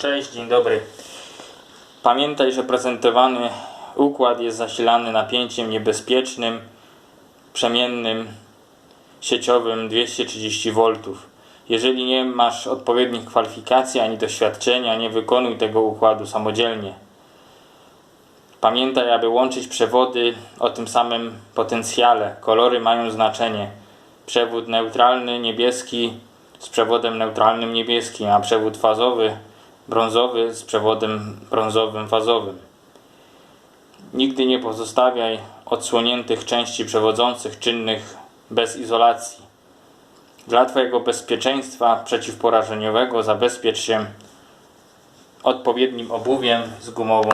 Cześć, dzień dobry. Pamiętaj, że prezentowany układ jest zasilany napięciem niebezpiecznym, przemiennym, sieciowym 230 V. Jeżeli nie masz odpowiednich kwalifikacji ani doświadczenia, nie wykonuj tego układu samodzielnie. Pamiętaj, aby łączyć przewody o tym samym potencjale. Kolory mają znaczenie. Przewód neutralny niebieski z przewodem neutralnym niebieskim, a przewód fazowy brązowy z przewodem brązowym fazowym. Nigdy nie pozostawiaj odsłoniętych części przewodzących czynnych bez izolacji. Dla Twojego bezpieczeństwa przeciwporażeniowego zabezpiecz się odpowiednim obuwiem z gumową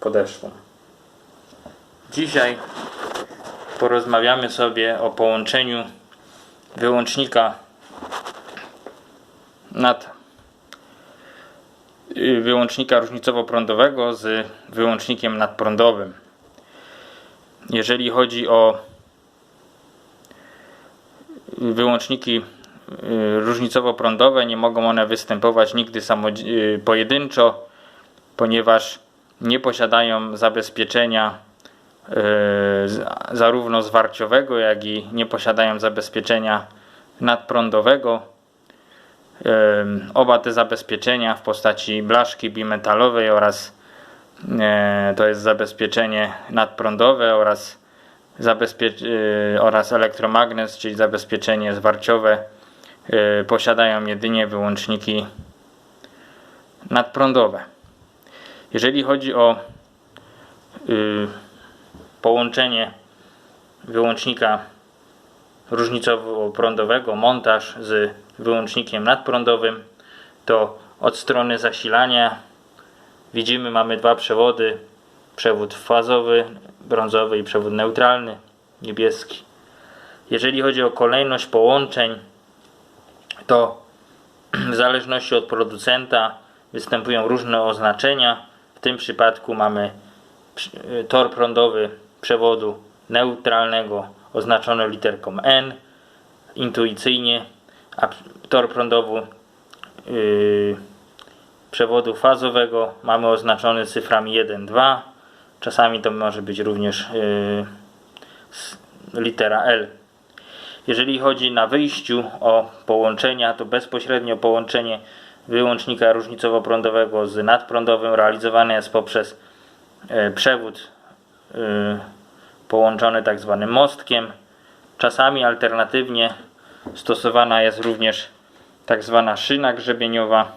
podeszwą. Dzisiaj porozmawiamy sobie o połączeniu wyłącznika nad wyłącznika różnicowo-prądowego z wyłącznikiem nadprądowym. Jeżeli chodzi o wyłączniki y, różnicowo-prądowe, nie mogą one występować nigdy y, pojedynczo, ponieważ nie posiadają zabezpieczenia y, zarówno zwarciowego, jak i nie posiadają zabezpieczenia nadprądowego. Oba te zabezpieczenia w postaci blaszki bimetalowej oraz e, to jest zabezpieczenie nadprądowe oraz, e, oraz elektromagnes, czyli zabezpieczenie zwarciowe e, posiadają jedynie wyłączniki nadprądowe. Jeżeli chodzi o y, połączenie wyłącznika różnicowo-prądowego, montaż z wyłącznikiem nadprądowym, to od strony zasilania widzimy mamy dwa przewody, przewód fazowy, brązowy i przewód neutralny, niebieski. Jeżeli chodzi o kolejność połączeń, to w zależności od producenta występują różne oznaczenia. W tym przypadku mamy y, tor prądowy przewodu neutralnego oznaczony literką N intuicyjnie, a tor prądowy yy, przewodu fazowego mamy oznaczony cyframi 1, 2. Czasami to może być również yy, litera L. Jeżeli chodzi na wyjściu o połączenia, to bezpośrednio połączenie wyłącznika różnicowo-prądowego z nadprądowym realizowane jest poprzez e, przewód e, połączony tak zwanym mostkiem. Czasami alternatywnie stosowana jest również tak zwana szyna grzebieniowa,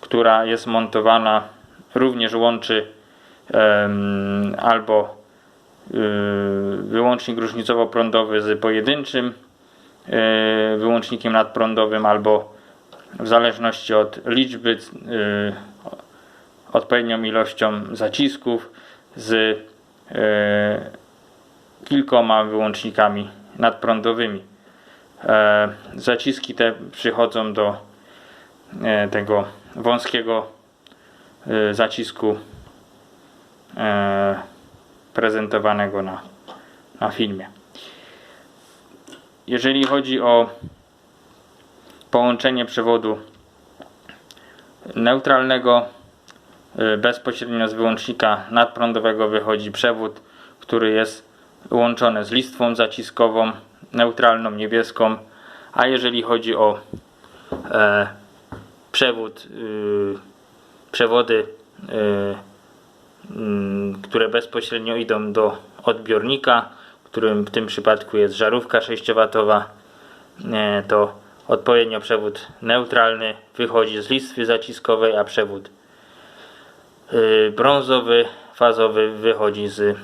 która jest montowana, również łączy em, albo y, wyłącznik różnicowo-prądowy z pojedynczym y, wyłącznikiem nadprądowym albo w zależności od liczby y, odpowiednią ilością zacisków z kilkoma wyłącznikami nadprądowymi. E, zaciski te przychodzą do e, tego wąskiego e, zacisku e, prezentowanego na, na filmie. Jeżeli chodzi o połączenie przewodu neutralnego, bezpośrednio z wyłącznika nadprądowego wychodzi przewód, który jest łączony z listwą zaciskową neutralną niebieską, a jeżeli chodzi o e, przewód, y, przewody, y, mm, które bezpośrednio idą do odbiornika, którym w tym przypadku jest żarówka 6W, e, to odpowiednio przewód neutralny wychodzi z listwy zaciskowej, a przewód y, brązowy, fazowy wychodzi z y,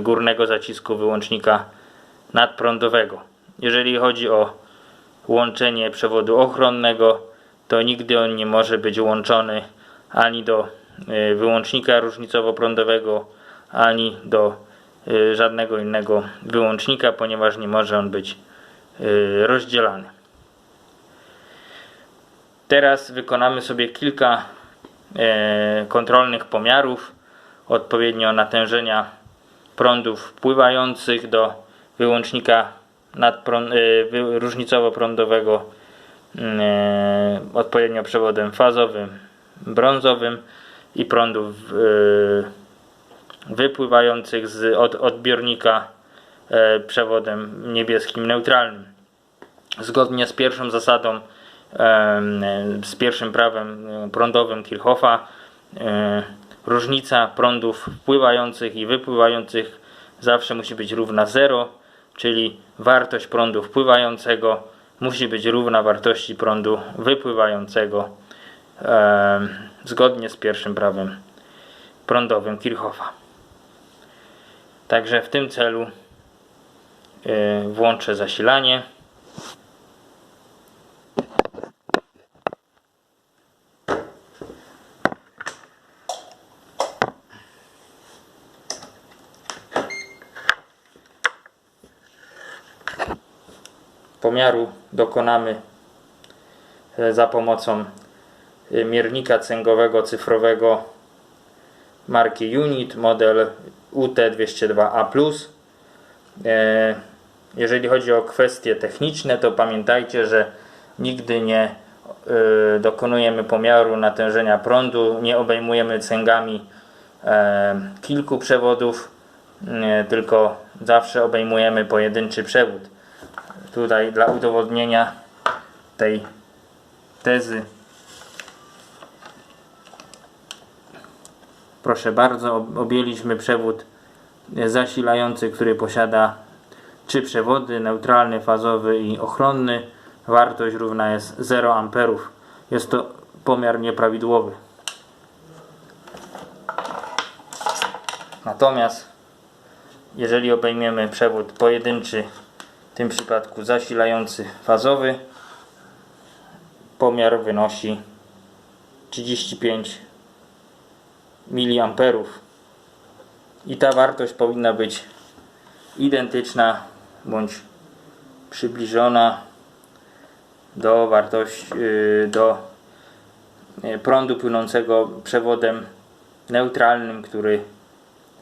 górnego zacisku wyłącznika nadprądowego. Jeżeli chodzi o łączenie przewodu ochronnego, to nigdy on nie może być łączony ani do y, wyłącznika różnicowo-prądowego, ani do y, żadnego innego wyłącznika, ponieważ nie może on być y, rozdzielany. Teraz wykonamy sobie kilka kontrolnych pomiarów odpowiednio natężenia prądów wpływających do wyłącznika e, różnicowo-prądowego e, odpowiednio przewodem fazowym, brązowym i prądów e, wypływających z, od odbiornika e, przewodem niebieskim neutralnym. Zgodnie z pierwszą zasadą, e, z pierwszym prawem e, prądowym Kirchhoffa, e, różnica prądów wpływających i wypływających zawsze musi być równa 0, czyli wartość prądu wpływającego musi być równa wartości prądu wypływającego zgodnie z pierwszym prawem prądowym Kirchhoffa. Także w tym celu e, włączę zasilanie. Pomiaru dokonamy e, za pomocą e, miernika cęgowego cyfrowego marki Unit model UT202A+. E, Jeżeli chodzi o kwestie techniczne, to pamiętajcie, że nigdy nie dokonujemy pomiaru natężenia prądu, nie obejmujemy cęgami kilku przewodów, tylko zawsze obejmujemy pojedynczy przewód. Tutaj dla udowodnienia tej tezy Proszę bardzo, ob- objęliśmy przewód zasilający, który posiada trzy przewody, neutralny, fazowy i ochronny. Wartość równa jest 0 amperów. Jest to pomiar nieprawidłowy. Natomiast jeżeli obejmiemy przewód pojedynczy, w tym przypadku zasilający fazowy, pomiar wynosi 35 miliamperów. I ta wartość powinna być identyczna bądź przybliżona do wartości yy, do yy, prądu płynącego przewodem neutralnym, który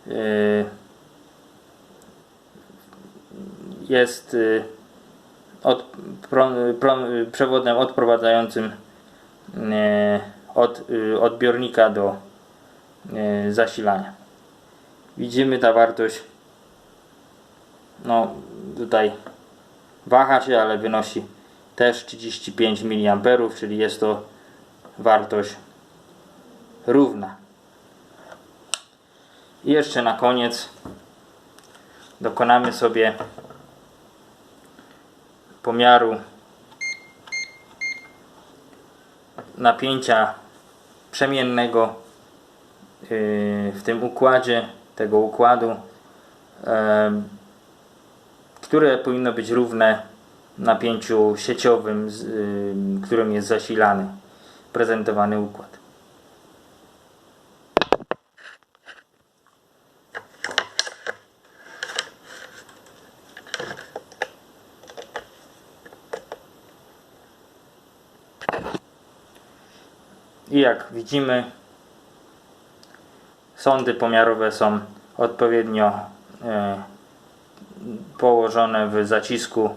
yy, jest yy, od, przewodem odprowadzającym yy, od yy, odbiornika do zasilania. Widzimy ta wartość no tutaj waha się, ale wynosi też 35 mA, czyli jest to wartość równa. I jeszcze na koniec dokonamy sobie pomiaru napięcia przemiennego yy, w tym układzie tego układu, em, które powinno być równe napięciu sieciowym, ym, którym jest zasilany prezentowany układ. I jak widzimy, Sądy pomiarowe są odpowiednio e, położone w zacisku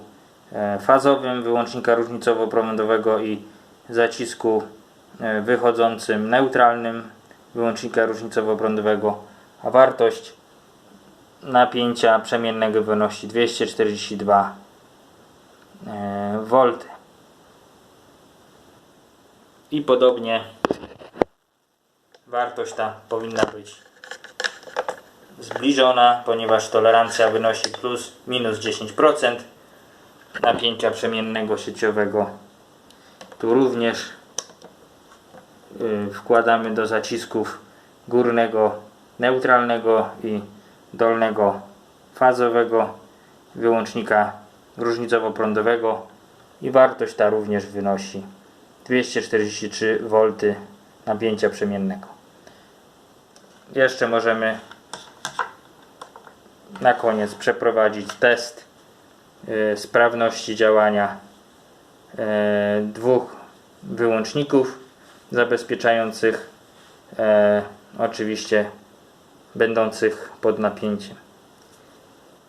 e, fazowym wyłącznika różnicowo-prądowego i zacisku e, wychodzącym neutralnym wyłącznika różnicowo-prądowego, a wartość napięcia przemiennego wynosi 242 V. I podobnie wartość ta powinna być zbliżona, ponieważ tolerancja wynosi plus minus 10% napięcia przemiennego sieciowego. Tu również y, wkładamy do zacisków górnego neutralnego i dolnego fazowego wyłącznika różnicowo-prądowego i wartość ta również wynosi 243 V napięcia przemiennego. Jeszcze możemy na koniec przeprowadzić test y, sprawności działania y, dwóch wyłączników zabezpieczających e, oczywiście będących pod napięciem.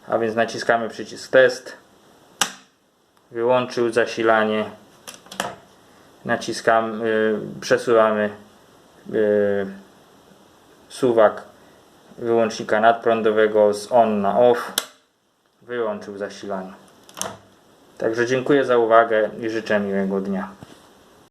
A więc naciskamy przycisk test. Wyłączył zasilanie naciskamy, y, przesuwamy y, suwak wyłącznika nadprądowego z on na off. Wyłączył zasilanie. Także dziękuję za uwagę i życzę miłego dnia.